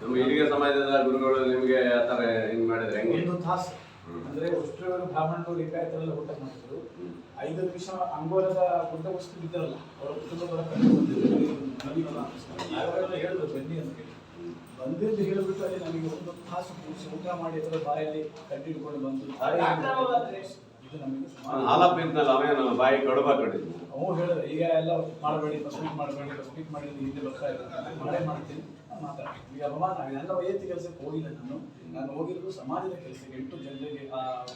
ನಮ್ಮ ಹಿರಿಯ ಸಮಾಜದ ಗುರುಗಳು ನಿಮ್ಗೆ ಆ ಥರ ಹಿಂಗ್ ಮಾಡಿದ್ರೆ ಹೆಂಗೆ? ಒಂದು ತಾಸು. ಅಂದ್ರೆ ಅಷ್ಟರವರು ಬ್ರಾಹ್ಮಣರು ಲಿಂಗಾಯತರೆಲ್ಲ ಊಟ ಮಾಡಿದ್ರು. ಐದು ನಿಮಿಷ ಅಂಗೋಲದ ಗುಡ್ಡ ವಸ್ತು ಬಿದ್ದರಲ್ಲ ಅವರ ಕುಟುಂಬದವರ ಅವರೆಲ್ಲ ಹೇಳಿದ್ರು ಬನ್ನಿ ಅಂತ ಹೇಳಿ. ಬಂದಿದ್ದು ಹೇಳಿಬಿಟ್ಟು ಅಲ್ಲಿ ನಮಗೆ ಒಂದು ತಾಸು ಕೂರಿಸಿ ಊಟ ಮಾಡಿ ಅದರ ಬಾಯಲ್ಲಿ ಕಟ್ಟಿ ಹಿಡ್ಕೊಂಡು ಬಂದು ಅವ್ನು ಹಾಲಪ್ಪ ಇದ್ನಲ್ಲ ಅವೇನು ಬಾಯಿ ಕಡುಬ ಕಟ್ಟಿದ್ನು ಅವು ಹೇಳಿದ್ರೆ ಈಗ ಎಲ್ಲ ಮಾಡಬೇಡಿ ಸ್ಪೀಕ್ ಮಾಡಬೇಡಿ ಸ್ಪೀಕ್ ಮಾಡಿ ಹಿಂದೆ ಬರ್ತಾ ಇಲ್ಲ ಮಾಡೇ ಮಾಡ್ತೀನಿ ಮಾತಾಡ್ತೀನಿ ಈಗ ಆಗಿದೆ. ನನ್ನ ವೈಯಕ್ತಿಕ ಕೆಲಸಕ್ಕೆ ಹೋಗಿಲ್ಲ ನಾನು. ನಾನು ಹೋಗಿರೋದು ಸಮಾಜದ ಕೆಲಸಕ್ಕೆ. ಎಂಟು ಜನರಿಗೆ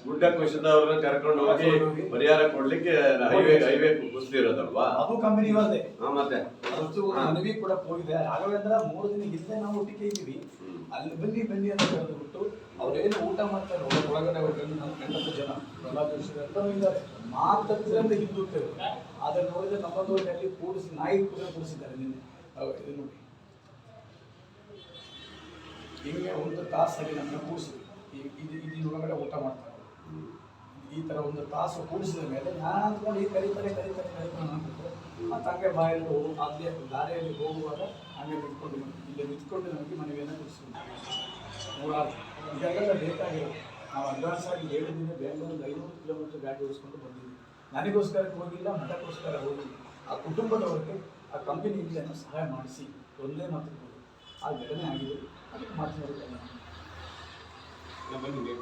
ಗುಡ್ಡ ಕುಸಿದವ್ರನ್ನ ಕರ್ಕೊಂಡು ಹೋಗಿ ಪರಿಹಾರ ಕೊಡ್ಲಿಕ್ಕೆ ಹೈವೇ ಹೈವೇ ಕುಸಿದಿರೋದಲ್ವಾ? ಅದು ಕಂಪನಿ ಇವರದೇ ಮತ್ತೆ. ಅವತ್ತು ಮನವಿ ಕೂಡ ಹೋಗಿದೆ. ರಾಘವೇಂದ್ರ ಮೂರು ದಿನ ಹಿಂದೆ ನಾವು ಒಟ್ಟಿಗೆ ಇದ್ದೀವಿ. ಅಲ್ಲಿ ಬನ್ನಿ ಬನ್ನಿ ಅಂತ ಕರೆದುಬಿಟ್ಟು ಅವ್ರೇನು ಊಟ ಮಾಡ್ತಾರೆ ಅವ್ರ ಒಳಗಡೆ ಹೋಗಿ ನಮ್ಮ ಗಂಡತ್ತು ಜನ ಎಲ್ಲರೂ ಇದ್ದಾರೆ. ಮಾತಂದ್ರೆ ಹಿಂದುತ್ತೇವೆ ಆದರೆ ನೋಡಿದ್ರೆ ನಮ್ಮ ಅಲ್ಲಿ ಕೂಡಿಸಿ, ನಾಯಿ ಕೂಡ ಕೂಡಿಸಿದ್ದಾರೆ ನಿನ್ನೆ. ಇದು ನೋಡಿ. ಹಿಂಗೆ ಒಂದು ತಾಸಾಗಿ ನಮ್ಮನ್ನ ಕೂಡಿಸಿದ್ರು. ಇದು ಇದು ಒಳಗಡೆ ಊಟ ಮಾಡ್ತಾರೆ ಹ್ಮ್. ಈ ತರ ಒಂದು ತಾಸು ಕೂಡಿಸಿದ ಮೇಲೆ ನಾನು ಈ ಕರೀತಾರೆ ಕರೀತಾರೆ ಕರೀತಾರೆ ಅಂದ್ಬಿಟ್ಟು ಮತ್ತೆ ಹಂಗೆ ಬಾಯಲ್ಲಿ ದಾರಿಯಲ್ಲಿ ಹೋಗುವಾಗ ಹಂಗೆ ನಿಂತ್ಕೊಂಡು ಇಲ್ಲಿ ನಿಂತ್ಕೊಂಡು ನಮಗೆ ಮನವಿಯನ್ನು ಕೊಡಿಸ್ಕೊಂಡು ನೂರಾರು. ಇದೆಲ್ಲ ಬೇಕಾಗಿರೋದು ನಾವು ಅಡ್ವಾನ್ಸ್ ಆಗಿ ದಿನ ಬೆಂಗಳೂರು ಐನೂರು ಕಿಲೋಮೀಟರ್ ಗಾಡಿ ಓಡಿಸ್ಕೊಂಡು ಬಂದಿದ್ದೀವಿ ನನಗೋಸ್ಕರ ಹೋಗಿಲ್ಲ, ಮಠಕ್ಕೋಸ್ಕರ ಹೋಗಿ ಆ ಕುಟುಂಬದವರಿಗೆ ಆ ಕಂಪನಿ ಏನೋ ಸಹಾಯ ಮಾಡಿಸಿ, ಒಂದೇ ಮಾತು. ಆ ಘಟನೆ ಆಗಿದೆ. ಅದಕ್ಕೆ ಮಾತನಾಡೋದು ಬನ್ನಿ